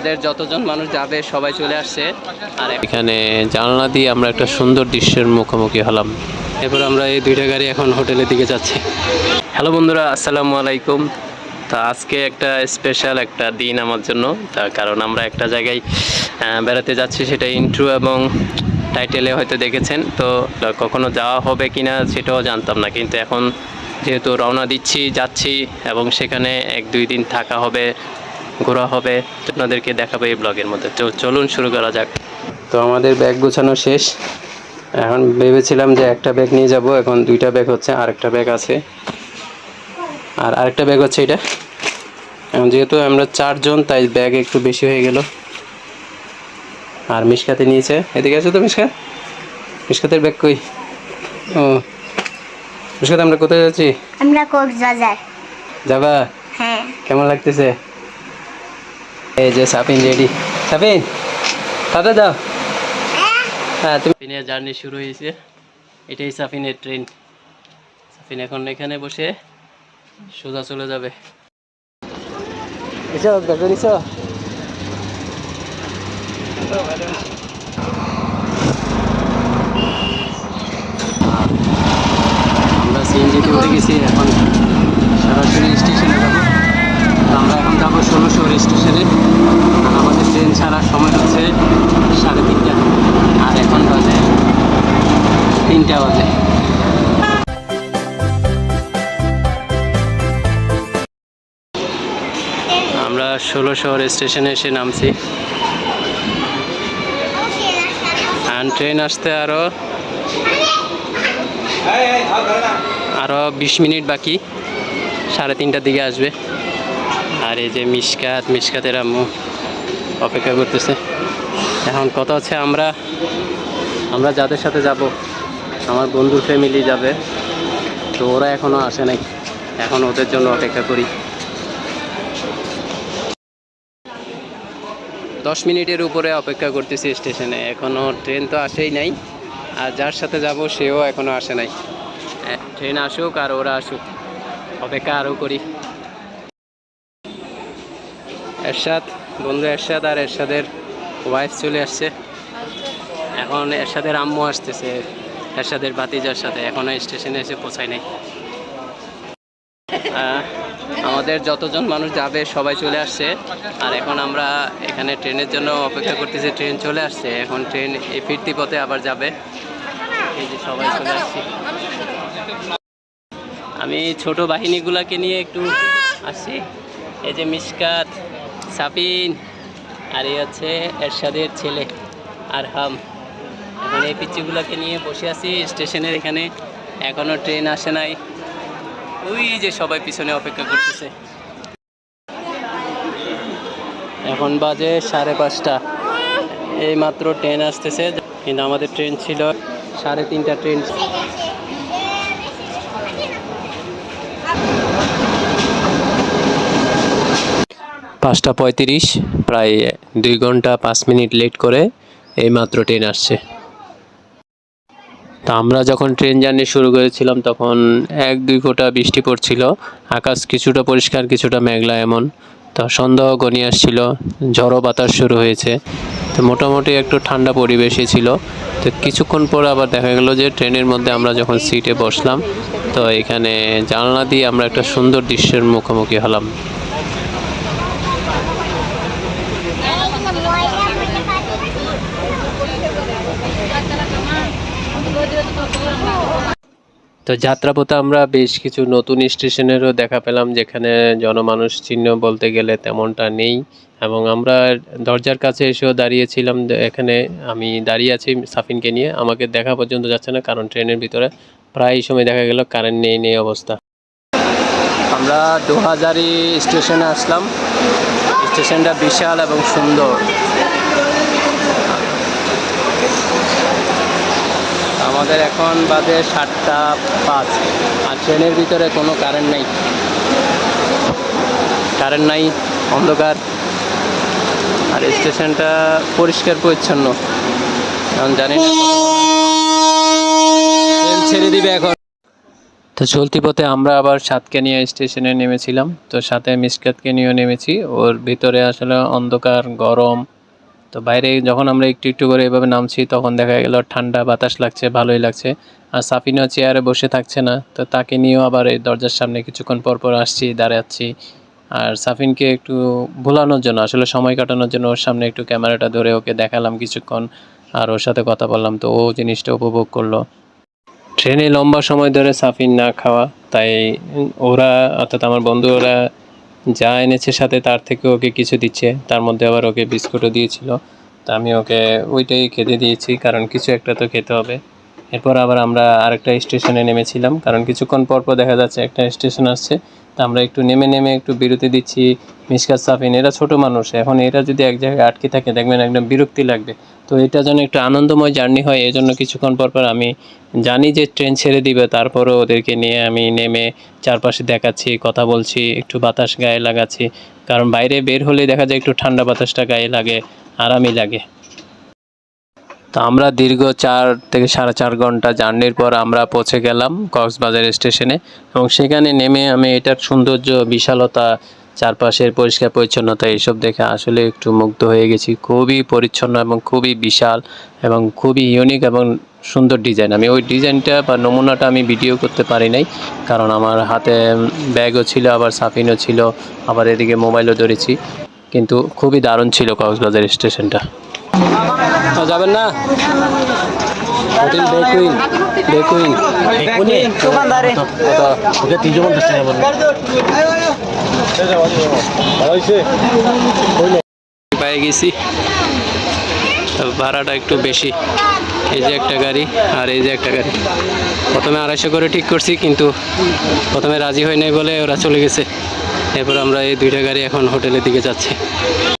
আমাদের যতজন মানুষ যাবে সবাই চলে আসছে। আর এখানে জানলা দিয়ে আমরা একটা সুন্দর দৃশ্যের মুখোমুখি হলাম। এরপর আমরা এই দুইটা গাড়ি এখন হোটেলের দিকে যাচ্ছি। হ্যালো বন্ধুরা আসসালামু আলাইকুম। তা আজকে একটা স্পেশাল একটা দিন আমার জন্য। তার কারণ আমরা একটা জায়গায় বেড়াতে যাচ্ছি সেটা ইন্ট্রো এবং টাইটেলে হয়তো দেখেছেন। তো কখনো যাওয়া হবে কিনা সেটাও জানতাম না। কিন্তু এখন যেহেতু রওনা দিচ্ছি যাচ্ছি এবং সেখানে এক দুই দিন থাকা হবে ঘোরা হবে। আপনাদেরকে দেখাবো এই ব্লগের মধ্যে। তো চলুন শুরু করা যাক। তো আমাদের ব্যাগ গোছানো শেষ। এখন ভেবেছিলাম যে একটা ব্যাগ নিয়ে যাব এখন দুইটা ব্যাগ হচ্ছে আরেকটা ব্যাগ আছে। আর আরেকটা ব্যাগ হচ্ছে এটা। এখন যেহেতু আমরা চারজন তাই ব্যাগ একটু বেশি হয়ে গেল। আর মিশকাতে নিয়েছে। এদিকে আছে তো মিশকাত মিশকাতের ব্যাগ কই? ও। মিশকাত আমরা কোথায় যাচ্ছি? আমরা কক্সবাজার যাবা? হ্যাঁ। কেমন লাগতেছে? এই যে সাপিন রেডি। সাপিন সাথে দাও হ্যাঁ তুমি জার্নি শুরু হয়েছে। এটাই সাফিনের ট্রেন সাফিন এখন এখানে বসে সোজা চলে যাবে। এসো ব্যাগে নিছো আমরা সিএনজিতে উঠে গেছি এখন সরাসরি স্টেশনে যাব তো আমরা এখন যাব ষোলোশো স্টেশনে আর আমাদের ট্রেন ছাড়ার সময় হচ্ছে সাড়ে তিনটা। আর এখন বাজে তিনটা বাজে। আমরা ষোলো শহর স্টেশনে এসে নামছি। আর ট্রেন আসতে আরও আরও বিশ মিনিট বাকি। সাড়ে তিনটার দিকে আসবে। আর এই যে মিসকাত, মিসকাতের আম্মু। অপেক্ষা করতেছে। এখন কথা হচ্ছে আমরা আমরা যাদের সাথে যাব, আমার বন্ধুর ফ্যামিলি যাবে, তো ওরা এখনও আসে নাই। এখন ওদের জন্য অপেক্ষা করি। দশ মিনিটের উপরে অপেক্ষা করতেছি স্টেশনে। এখনও ট্রেন তো আসেই নাই, আর যার সাথে যাব সেও এখনও আসে নাই। ট্রেন আসুক আর ওরা আসুক। অপেক্ষা আরও করি। এর এরশাদ বন্ধু এরশাদ আর এরশাদের ওয়াইফ চলে আসছে। এখন এরশাদের আম্মু আসতেছে, এরশাদের বাতিজার সাথে। এখনও স্টেশনে এসে পৌঁছায় নাই। আমাদের যতজন মানুষ যাবে, সবাই চলে আসছে। আর এখন আমরা এখানে ট্রেনের জন্য অপেক্ষা করতেছি, ট্রেন চলে আসছে। এখন ট্রেন এই ফিরতি পথে আবার যাবে। এই যে সবাই চলে আসছি। আমি ছোট বাহিনীগুলোকে নিয়ে একটু আসছি এই যে মিসকাত সাপিন আর এই হচ্ছে এরশাদের ছেলে আর হাম এখন এই পিচ্ছিগুলোকে নিয়ে বসে আছি স্টেশনের এখানে। এখনও ট্রেন আসে নাই। ওই যে সবাই পিছনে অপেক্ষা করতেছে। এখন বাজে সাড়ে পাঁচটা। এই মাত্র ট্রেন আসতেছে, কিন্তু আমাদের ট্রেন ছিল সাড়ে তিনটা ট্রেন। পাঁচটা পঁয়ত্রিশ, প্রায় দুই ঘণ্টা পাঁচ মিনিট লেট করে এই মাত্র ট্রেন আসছে। তা আমরা যখন ট্রেন জার্নি শুরু করেছিলাম তখন এক দুই ফোঁটা বৃষ্টি পড়ছিল, আকাশ কিছুটা পরিষ্কার, কিছুটা মেঘলা এমন। তো সন্দেহ গনিয়ে আসছিল, ঝড়ো বাতাস শুরু হয়েছে। তো মোটামুটি একটু ঠান্ডা পরিবেশই ছিল। তো কিছুক্ষণ পর আবার দেখা গেল যে ট্রেনের মধ্যে আমরা যখন সিটে বসলাম, তো এখানে জানলা দিয়ে আমরা একটা সুন্দর দৃশ্যের মুখোমুখি হলাম। তো যাত্রাপথে আমরা বেশ কিছু নতুন স্টেশনেরও দেখা পেলাম, যেখানে জনমানুষ চিহ্ন বলতে গেলে তেমনটা নেই। এবং আমরা দরজার কাছে এসেও দাঁড়িয়েছিলাম এখানে আমি দাঁড়িয়ে আছি সাফিনকে নিয়ে। আমাকে দেখা পর্যন্ত যাচ্ছে না, কারণ ট্রেনের ভিতরে প্রায় সময় দেখা গেল কারেন্ট নেই নেই অবস্থা। আমরা দোহাজারি স্টেশনে আসলাম। স্টেশনটা বিশাল এবং সুন্দর। আমাদের এখন বাজে সাতটা পাঁচ আর ট্রেনের ভিতরে কোনো কারেন্ট নাই। কারেন্ট নাই, অন্ধকার। আর স্টেশনটা পরিষ্কার পরিচ্ছন্ন। এখন জানি ট্রেন ছেড়ে দিবে এখন। তো চলতি পথে আমরা আবার সাতকানিয়া স্টেশনে নেমেছিলাম। তো সাথে মিসকাতকে নিয়েও নেমেছি। ওর ভিতরে আসলে অন্ধকার, গরম তো বাইরে যখন আমরা একটু একটু করে এভাবে নামছি, তখন দেখা গেল ঠান্ডা বাতাস লাগছে, ভালোই লাগছে। আর সাফিনও চেয়ারে বসে থাকছে না, তো তাকে নিয়েও আবার এই দরজার সামনে কিছুক্ষণ পর পর আসছি, দাঁড়াচ্ছি। আর সাফিনকে একটু ভোলানোর জন্য, আসলে সময় কাটানোর জন্য ওর সামনে একটু ক্যামেরাটা ধরে ওকে দেখালাম কিছুক্ষণ, আর ওর সাথে কথা বললাম। তো ও জিনিসটা উপভোগ করল। ট্রেনে লম্বা সময় ধরে সাফিন না খাওয়া, তাই ওরা, অর্থাৎ আমার বন্ধু ওরা যা এনেছে সাথে তার থেকে ওকে কিছু দিচ্ছে, তার মধ্যে আবার ওকে বিস্কুটও দিয়েছিল। তা আমি ওকে ওইটাই খেতে দিয়েছি, কারণ কিছু একটা তো খেতে হবে। এরপর আবার আমরা আরেকটা স্টেশনে নেমেছিলাম, কারণ কিছুক্ষণ পর পর দেখা যাচ্ছে একটা স্টেশন আসছে। তা আমরা একটু নেমে নেমে একটু বিরতি দিচ্ছি। মিসকাত সাফিন, এরা ছোট মানুষ, এখন এরা যদি এক জায়গায় আটকে থাকে, দেখবেন একদম বিরক্তি লাগবে। তো এটা যেন একটু আনন্দময় জার্নি হয় এই জন্য কিছুক্ষণ পর পর আমি জানি যে ট্রেন ছেড়ে দিবে, তারপরও ওদেরকে নিয়ে আমি নেমে চারপাশে দেখাচ্ছি, কথা বলছি, একটু বাতাস গায়ে লাগাচ্ছি। কারণ বাইরে বের হলে দেখা যায় একটু ঠান্ডা বাতাসটা গায়ে লাগে, আরামই লাগে। তো আমরা দীর্ঘ চার থেকে সাড়ে চার ঘণ্টা জার্নির পর আমরা পৌঁছে গেলাম কক্সবাজার স্টেশনে এবং সেখানে নেমে আমি এটার সৌন্দর্য, বিশালতা চারপাশের পরিষ্কার পরিচ্ছন্নতা এইসব দেখে আসলে একটু মুগ্ধ হয়ে গেছি। খুবই পরিচ্ছন্ন এবং খুবই বিশাল এবং খুবই ইউনিক এবং সুন্দর ডিজাইন আমি ওই ডিজাইনটা বা নমুনাটা আমি ভিডিও করতে পারি নাই কারণ আমার হাতে ব্যাগও ছিল আবার সাফিনও ছিল আবার এদিকে মোবাইলও ধরেছি। কিন্তু খুবই দারুণ ছিল কক্সবাজার স্টেশনটা। যাবেন না? হোটেল বেকুইন বেকুইন দোকানদারে। ওকে তিনশো পঞ্চাশ টাকা বলব পেয়ে গেছি। ভাড়াটা একটু বেশি। এই যে একটা গাড়ি আর এই যে একটা গাড়ি। প্রথমে আড়াইশো করে ঠিক করছি, কিন্তু প্রথমে রাজি হয় নাই বলে ওরা চলে গেছে। এরপর আমরা এই দুইটা গাড়ি এখন হোটেলের দিকে যাচ্ছি।